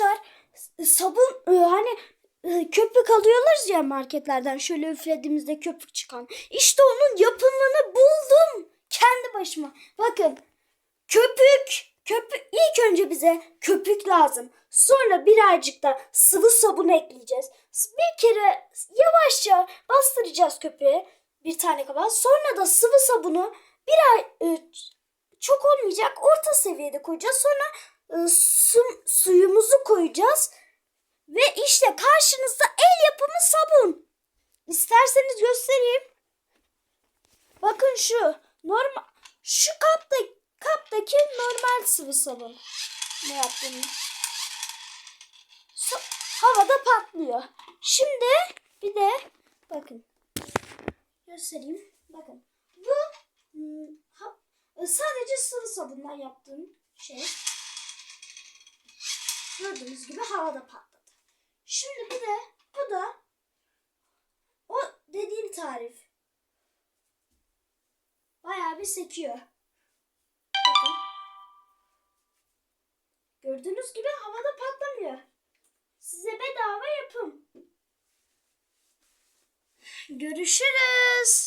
arkadaşlar sabun e, hani e, köpük alıyoruz ya marketlerden şöyle üflediğimizde köpük çıkan. İşte onun yapımını buldum kendi başıma. Bakın köpük köpük ilk önce bize köpük lazım. Sonra birazcık da sıvı sabun ekleyeceğiz. Bir kere yavaşça bastıracağız köpüğe bir tane kaba. Sonra da sıvı sabunu bir ay e, çok olmayacak orta seviyede koyacağız. Sonra su- suyumuzu koyacağız. Ve işte karşınızda el yapımı sabun. İsterseniz göstereyim. Bakın şu normal şu kapta kaptaki normal sıvı sabun. Ne yaptığını. Su- havada patlıyor. Şimdi bir de bakın göstereyim. Bakın bu hmm, sadece sıvı sabundan yaptığım şey. Gördüğünüz gibi havada patladı. Şimdi bir de bu da o dediğim tarif. Bayağı bir sekiyor. Bakın. Gördüğünüz gibi havada patlamıyor. Size bedava yapım. Görüşürüz.